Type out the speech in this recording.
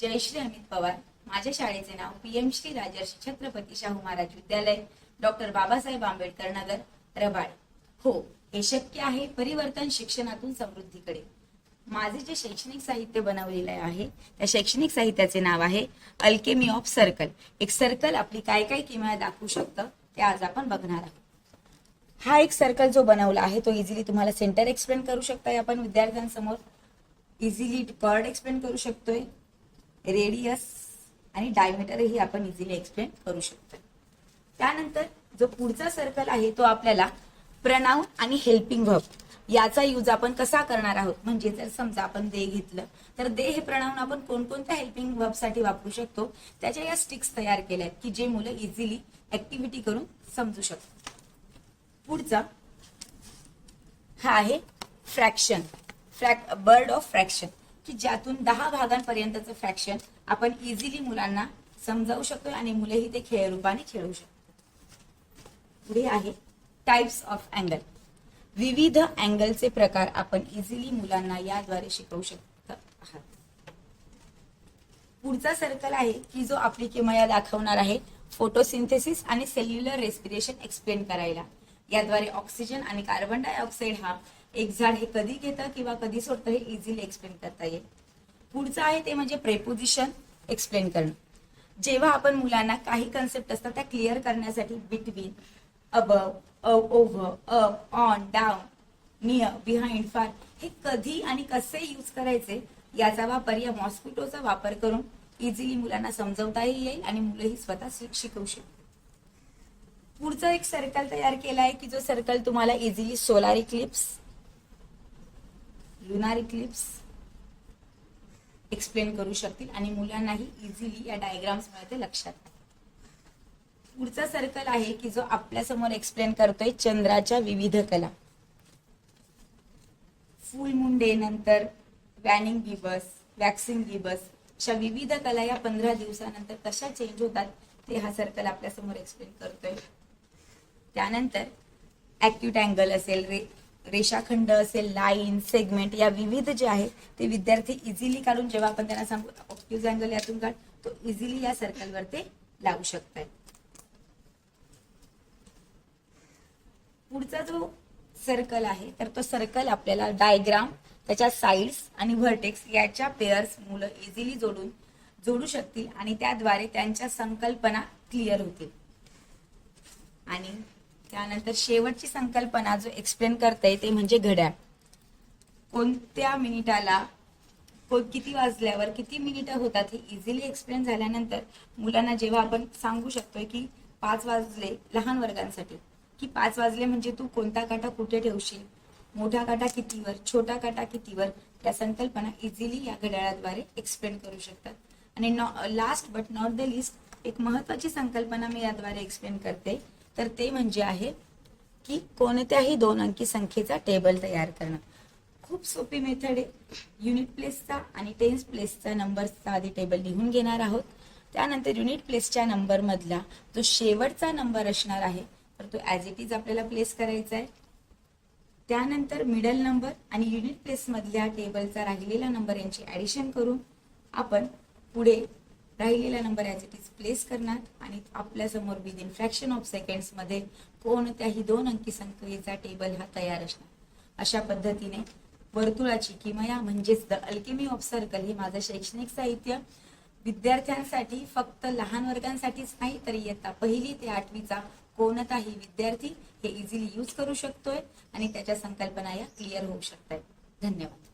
जयश्री अमित पवार माझ्या शाळेचे नाव पीएम श्री राजर्षी छत्रपती शाहू महाराज विद्यालय डॉक्टर बाबासाहेब आंबेडकर नगर रबाळ. हो हे शक्य आहे परिवर्तन शिक्षणातून समृद्धीकडे. माझे जे शैक्षणिक साहित्य बनवलेलं आहे त्या शैक्षणिक साहित्याचे नाव आहे अल्केमी ऑफ सर्कल एक सर्कल आपली काय काय किमया दाखवू शकतं ते आज आपण बघणार आहोत. हा एक सर्कल जो बनवला आहे तो इझिली तुम्हाला सेंटर एक्सप्लेन करू शकताय आपण विद्यार्थ्यांसमोर. इझिली कर्ड एक्सप्लेन करू शकतोय. रेडियस आणि डायमीटरही आपण इझिली एक्सप्लेन करू शकतो. त्यानंतर जो पुढचा सर्कल आहे तो आपल्याला प्रनाऊन आणि हेल्पिंग व्हब याचा यूज आपण कसा करणार आहोत? म्हणजे जर समजा आपण दे घेतलं तर दे हे प्रणाऊन आपण कोणकोणत्या हेल्पिंग वर्बसाठी वापरू शकतो? त्याच्या या स्टिक्स तयार केल्या आहेत की जे मुलं इझिली ऍक्टिव्हिटी करून समजू शकतात. पुढचा हा आहे fraction frac bird of fraction की ज्यातून दहा भागांपर्यंतचं फ्रॅक्शन आपण इझिली मुलांना समजावू शकतो आणि मुलेही ते खेळ रूपाने खेळू शकतो पुढे आहे टाइप्स ऑफ अँगल विविध अँगलचे प्रकार आपण इझिली मुलांना याद्वारे शिकवू शकत आहात. पुढचा सर्कल आहे की जो आपली किमया दाखवणार आहे फोटोसिंथेसिस आणि सेल्युलर रेस्पिरेशन एक्सप्लेन करायला. याद्वारे ऑक्सिजन आणि कार्बन डायऑक्साईड हा एक झाड हे कधी घेतं किंवा कधी सोडतं हे इझिली एक्सप्लेन करता येईल. पुढचं आहे ते म्हणजे प्रेपोजिशन एक्सप्लेन करणं. जेव्हा आपण मुलांना काही कन्सेप्ट असतात त्या क्लिअर करण्यासाठी between above over up on down near behind far हे कधी आणि कसे यूज करायचे याचा वापर या मॉस्किटोचा वापर करून इझिली मुलांना समजवताही येईल आणि मुलंही स्वतः शिकवू शकतील. पुढचा एक सर्कल तयार केला आहे की जो सर्कल तुम्हाला easily solar eclipse lunar eclipse explain करू शकतील आणि मुलांनाही इझिली या डायग्राम्समध्ये ते लक्षात. पुढचा सर्कल आहे की जो आपल्यासमोर एक्सप्लेन करतोय चंद्राच्या विविध कला. फुल मून डे नंतर वॅनिंग गिबस वॅक्सिंग गिबस अशा विविध कला या पंधरा दिवसानंतर कशा चेंज होतात ते हा सर्कल आपल्यासमोर एक्सप्लेन करतोय. त्यानंतर ऍक्युट अँगल असेल रे रेषाखंड असेल लाईन सेगमेंट या विविध जे आहे ते विद्यार्थी इझिली काढून जेव्हा आपण त्यांना सांगू ऑक्युज अँगल यातून काढ तो इझिली या सर्कलवर ते लावू शकतात पुढचा जो सर्कल आहे तर तो सर्कल आपल्याला डायग्राम त्याच्या साईड्स आणि व्हर्टेक्स याच्या पेअर्स मुलं इझिली जोडून जोडू शकतील आणि त्याद्वारे त्यांच्या संकल्पना क्लिअर होतील. आणि त्यानंतर शेवटची संकल्पना जो एक्सप्लेन करता ते म्हणजे घड्याळ. कोणत्या मिनिटाला को- किती वाजल्यावर किती मिनिटं होतात हे इझिली एक्सप्लेन झाल्यानंतर मुलांना जेव्हा आपण सांगू शकतोय की पाच वाजले लहान वर्गांसाठी की पाच वाजले म्हणजे तू कोणता काटा कुठे ठेवशील? मोठा काटा कितीवर छोटा काटा कितीवर? त्या संकल्पना इझिली या घड्याळाद्वारे एक्सप्लेन करू शकतात. आणि last but not the least एक महत्वाची संकल्पना मी याद्वारे एक्सप्लेन करते तर ते म्हणजे आहे की कोणत्याही दोन अंकी संख्येचा टेबल तयार करणं. खूप सोपी मेथड आहे. युनिट प्लेसचा आणि टेन्स प्लेसचा नंबरचा आधी टेबल लिहून घेणार आहोत. त्यानंतर युनिट प्लेसच्या नंबरमधला जो शेवटचा नंबर असणार आहे तर तो ॲज इट इज आपल्याला प्लेस करायचा आहे. त्यानंतर मिडल नंबर आणि युनिट प्लेसमधल्या टेबलचा राहिलेला नंबर यांची ॲडिशन करून आपण पुढे राहिलेला number as it is place करणार आणि आपल्यासमोर विद विदिन फ्रॅक्शन ऑफ सेकंड्समध्ये कोणत्याही दोन अंकी संख्येचा टेबल हा तयार असणार. अशा पद्धतीने वर्तुळाची किमया म्हणजेच द अल्केमी ऑफ सर्कल हे माझं शैक्षणिक साहित्य. विद्यार्थ्यांसाठी फक्त लहान वर्गांसाठीच नाही तर इयत्ता पहिली ते आठवीचा कोणताही विद्यार्थी हे इझिली यूज करू शकतोय आणि त्याच्या संकल्पना या क्लिअर होऊ शकतात. धन्यवाद.